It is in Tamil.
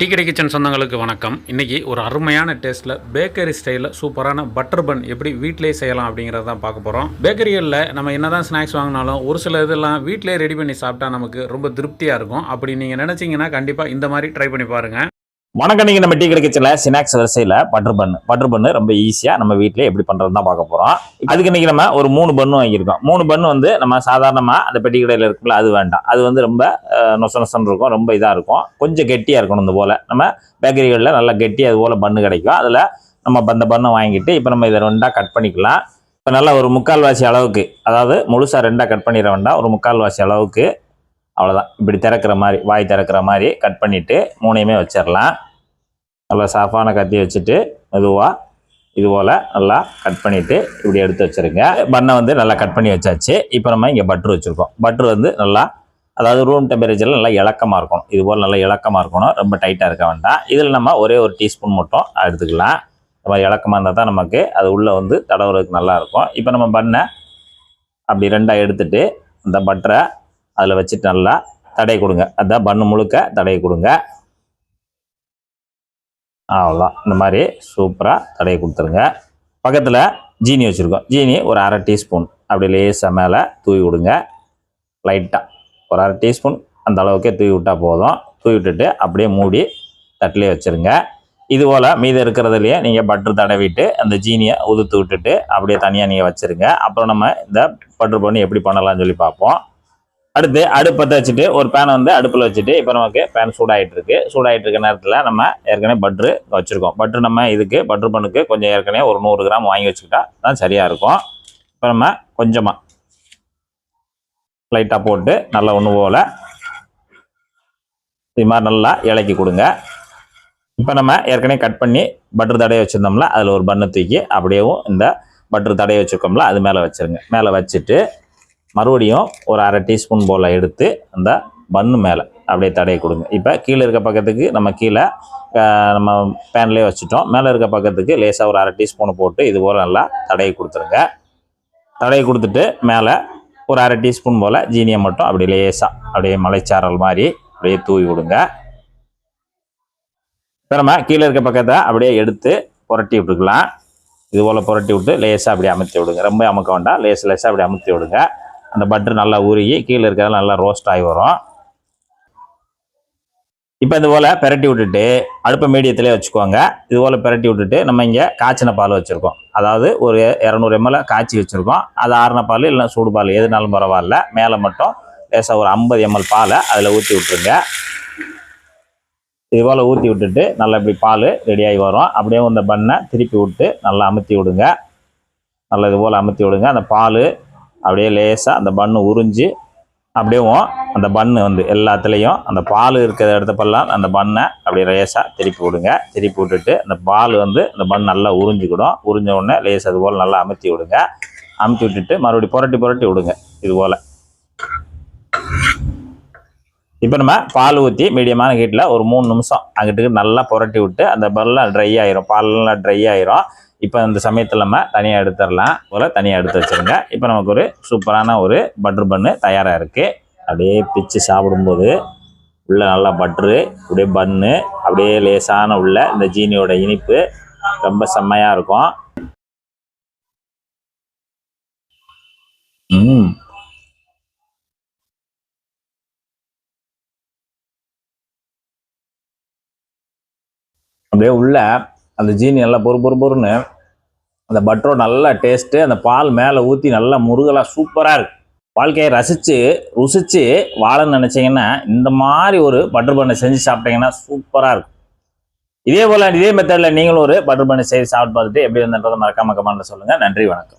டீ கிச்சன் சொந்தங்களுக்கு வணக்கம். இன்றைக்கி ஒரு அருமையான டேஸ்ட்டில் பேக்கரி ஸ்டைலில் சூப்பரான பட்டர் பன் எப்படி வீட்டிலே செய்யலாம் அப்படிங்கிறத தான் பார்க்க போகிறோம் பேக்கரிகளில் நம்ம என்ன தான் ஸ்நாக்ஸ் வாங்கினாலும் ஒரு சில இதெல்லாம் வீட்டிலே ரெடி பண்ணி சாப்பிட்டா நமக்கு ரொம்ப திருப்தியாக இருக்கும். அப்படி நீங்கள் நினச்சிங்கன்னா கண்டிப்பாக இந்த மாதிரி ட்ரை பண்ணி பாருங்கள் வணக்கம். நீங்கள் நம்ம டீ கடை ஸ்நாக்ஸ் வரிசையில பட்டர் பண்ணு பட்டர் பண்ணு ரொம்ப ஈஸியா நம்ம வீட்லயே எப்படி பண்றது தான் பார்க்க போறோம். அதுக்கு நம்ம ஒரு மூணு பண்ணு வாங்கியிருக்கோம். மூணு பண்ணு வந்து நம்ம சாதாரணமா அந்த பெட்டி கடையில இருக்குல்ல அது வேண்டாம். அது வந்து ரொம்ப நொச நொசன்னு இருக்கும் ரொம்ப இதா இருக்கும். கொஞ்சம் கெட்டியா இருக்கணும் இந்த போல. நம்ம பேக்கரிகளில் நல்லா கெட்டி அது போல பண்ணு கிடைக்கும். அதுல நம்ம அந்த பண்ணை வாங்கிட்டு இப்போ நம்ம இதை ரெண்டா கட் பண்ணிக்கலாம். இப்போ நல்லா ஒரு முக்கால்வாசி அளவுக்கு அதாவது முழுசா ரெண்டா கட் பண்ணிட வேண்டாம். ஒரு முக்கால்வாசி அளவுக்கு அவ்வளோதான் இப்படி திறக்கிற மாதிரி வாய் திறக்கிற மாதிரி கட் பண்ணிவிட்டு மூணையுமே வச்சிடலாம். நல்லா சாஃபான கத்தி வச்சுட்டு மெதுவாக இது போல் நல்லா கட் பண்ணிவிட்டு இப்படி எடுத்து வச்சுருங்க. பண்ணை வந்து நல்லா கட் பண்ணி வச்சாச்சு. இப்போ நம்ம இங்கே பட்ரு வச்சுருக்கோம். பட்ரு வந்து நல்லா அதாவது ரூம் டெம்பரேச்சரில் நல்லா இலக்கமாக இருக்கணும். இது போல் நல்லா இலக்கமாக இருக்கணும். ரொம்ப டைட்டாக இருக்க வேண்டாம். இதில் நம்ம ஒரே ஒரு டீஸ்பூன் மட்டும் எடுத்துக்கலாம். இந்த மாதிரி இலக்கமாக இருந்தால் தான் நமக்கு அது உள்ளே வந்து தடவுறதுக்கு நல்லா இருக்கும். இப்போ நம்ம பண்ணை அப்படி ரெண்டாக எடுத்துகிட்டு இந்த பட்டரை அதில் வச்சுட்டு நல்லா தடை கொடுங்க. அதான் பண்ணு முழுக்க தடை கொடுங்க. அவ்வளோதான் இந்த மாதிரி சூப்பராக தடை கொடுத்துருங்க. பக்கத்தில் ஜீனி வச்சுருக்கோம். ஜீனி ஒரு அரை டீஸ்பூன். அப்படி லேசாக மேலே தூவி விடுங்க. லைட்டாக ஒரு அரை டீஸ்பூன் அந்த அளவுக்கே தூவி விட்டால் போதும். தூவி விட்டுட்டு அப்படியே மூடி தட்டிலே வச்சுருங்க. இது போல் மீதம் இருக்கிறதுலையே நீங்கள் பட்ரு தடவிட்டு அந்த ஜீனியை உதுத்து விட்டுட்டு அப்படியே தனியாக நீங்கள் வச்சுருங்க. அப்புறம் நம்ம இந்த பட்ரு பண்ணி எப்படி பண்ணலாம்னு சொல்லி பார்ப்போம். அடுத்து அடுப்பத்தை வச்சுட்டு ஒரு பேனை வந்து அடுப்பில் வச்சுட்டு இப்போ நமக்கு பேன் சூடாகிட்டு இருக்கு சூடாகிட்டு இருக்க நேரத்தில் நம்ம ஏற்கனவே பட்ரு வச்சுருக்கோம். பட்ரு நம்ம இதுக்கு பட்ரு பண்ணுக்கு கொஞ்சம் ஏற்கனவே ஒரு நூறு கிராம் வாங்கி வச்சுக்கிட்டா தான் சரியாக இருக்கும். இப்போ நம்ம கொஞ்சமாக லைட்டாக போட்டு நல்லா ஒன்று போல் இது மாதிரி நல்லா இலக்கி கொடுங்க. இப்போ நம்ம ஏற்கனவே கட் பண்ணி பட்டர் தடையை வச்சுருந்தோம்ல அதில் ஒரு பண்ணு தூக்கி அப்படியேவும் இந்த பட்டர் தடையை வச்சுருக்கோம்ல அது மேலே வச்சுருங்க. மேலே வச்சுட்டு மறுபடியும் ஒரு அரை டீஸ்பூன் போல் எடுத்து அந்த பன்னு மேலே அப்படியே தடையை கொடுங்க. இப்போ கீழே இருக்க பக்கத்துக்கு நம்ம கீழே நம்ம பேன்லேயே வச்சுட்டோம். மேலே இருக்க பக்கத்துக்கு லேசாக ஒரு அரை டீஸ்பூனை போட்டு இது போல் நல்லா தடையை கொடுத்துருங்க. தடையை கொடுத்துட்டு மேலே ஒரு அரை டீஸ்பூன் போல் ஜீனியை மட்டும் அப்படி லேசாக அப்படியே மலைச்சாரல் மாதிரி அப்படியே தூவி விடுங்க இப்போ நம்ம கீழே இருக்க பக்கத்தை அப்படியே எடுத்து புரட்டி விட்டுக்கலாம். இது போல் புரட்டி விட்டு லேசாக அப்படியே அமுத்தி விடுங்க. ரொம்ப அமுக்க வேண்டாம். லேஸ் லேசாக அப்படி அமுத்தி விடுங்க. அந்த பட்டர் நல்லா உருகி கீழே இருக்கிறதெல்லாம் நல்லா ரோஸ்ட் ஆகி வரும். இப்போ இது போல் பெரட்டி விட்டுட்டு அடுப்பை மீடியத்திலே வச்சுக்கோங்க. இது போல் பெரட்டி விட்டுட்டு நம்ம இங்கே காய்ச்சின பால் வச்சுருக்கோம். அதாவது ஒரு இரநூறு எம்எல் காய்ச்சி வச்சுருக்கோம். அது ஆறின பால் இல்லை சூடு பால் எதுனாலும் பரவாயில்ல. மேலே மட்டும் லேசாக ஒரு ஐம்பது எம்எல் பாலை அதில் ஊற்றி விட்ருங்க இது போல் ஊற்றி விட்டுட்டு நல்லா இப்படி பால் ரெடியாகி வரும். அப்படியே இந்த பண்ணை திருப்பி விட்டு நல்லா அமுத்தி விடுங்க. நல்லா இது போல் அமுத்தி விடுங்க. அந்த பால் அப்படியே லேசாக அந்த பண்ணு உறிஞ்சு அப்படியேவும் அந்த பண்ணு வந்து எல்லாத்துலேயும் அந்த பால் இருக்கிற இடத்தப்பெல்லாம் அந்த பண்ணை அப்படியே லேசாக திருப்பி விடுங்க. திருப்பி விட்டுட்டு அந்த பால் வந்து அந்த பண் நல்லா உறிஞ்சிக்கிடும். உறிஞ்ச உடனே லேசாக அது போல் நல்லா அமுத்தி விடுங்க. அமுத்தி விட்டுட்டு மறுபடியும் புரட்டி புரட்டி விடுங்க இது போல். இப்போ நம்ம பால் ஊற்றி மீடியமான ஹீட்டில் ஒரு மூணு நிமிஷம் அங்கிட்டு நல்லா புரட்டி விட்டு அந்த பல்லாம் ட்ரை ஆயிரும். பால்லாம் ட்ரை ஆயிரும். இப்போ இந்த சமயத்தில் நம்ம தனியாக எடுத்துடலாம். போல் தனியாக எடுத்து வச்சிருங்க. இப்போ நமக்கு ஒரு சூப்பரான ஒரு பட்டர் பன்னு தயாராக இருக்குது அப்படியே பிச்சு சாப்பிடும்போது உள்ளே நல்லா பட்ரு அப்படியே பன்னு அப்படியே லேசான உள்ள இந்த ஜீனியோட இனிப்பு ரொம்ப செம்மையாக இருக்கும். ம். அப்படியே உள்ள அந்த ஜீனி நல்லா பொறு பொறு பொறுன்னு அந்த பட்டரோ நல்லா டேஸ்ட்டு அந்த பால் மேலே ஊற்றி நல்லா முருகலாக சூப்பராக இருக்குது வாழ்க்கையை ரசித்து ருசித்து வாழன்னு நினச்சிங்கன்னா இந்த மாதிரி ஒரு பட்டர் பண்ணை செஞ்சு சாப்பிட்டீங்கன்னா சூப்பராக இருக்கும். இதே போல் இதே மெத்தடில் நீங்களும் ஒரு பட்டர் பண்ணை செய்து சாப்பிட்டு பார்த்துட்டு எப்படி வந்துன்றதை மறக்காம கமெண்ட்டில் சொல்லுங்கள் நன்றி வணக்கம்.